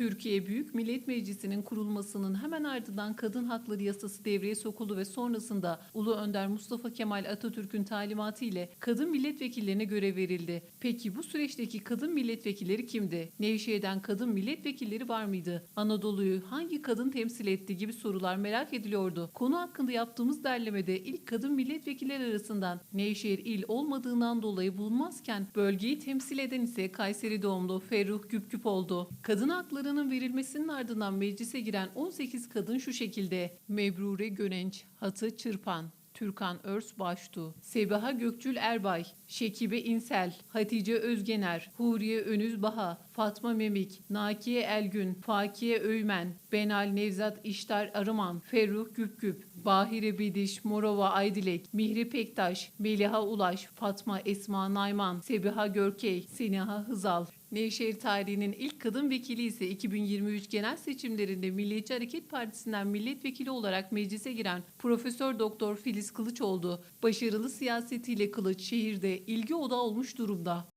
Türkiye Büyük Millet Meclisi'nin kurulmasının hemen ardından kadın hakları yasası devreye sokuldu ve sonrasında Ulu Önder Mustafa Kemal Atatürk'ün talimatı ile kadın milletvekillerine görev verildi. Peki bu süreçteki kadın milletvekilleri kimdi? Nevşehir'den kadın milletvekilleri var mıydı? Anadolu'yu hangi kadın temsil etti gibi sorular merak ediliyordu. Konu hakkında yaptığımız derlemede ilk kadın milletvekilleri arasından Nevşehir il olmadığından dolayı bulunmazken bölgeyi temsil eden ise Kayseri doğumlu Ferruh Güpgüp oldu. Kadın haklarının verilmesinin ardından meclise giren 18 kadın şu şekilde Mebrure Gönenç, Hatı Çırpan, Türkan Örs Baştu, Sebaha Gökçül Erbay, Şekibe İnsel, Hatice Özgener, Huriye Önüz Baha, Fatma Memik, Nakiye Elgün, Fakiye Öymen, Benal Nevzat İştar Arıman, Ferruh Güpgüp, Bahire Bidiş, Morova Aydilek, Mihri Pektaş, Meliha Ulaş, Fatma Esma Nayman, Sebiha Görkey, Siniha Hızal. Nevşehir tarihinin ilk kadın vekili ise 2023 genel seçimlerinde Milliyetçi Hareket Partisi'nden milletvekili olarak meclise giren Profesör Doktor Filiz Kılıç oldu. Başarılı siyasetiyle Kılıç şehirde ilgi odağı olmuş durumda.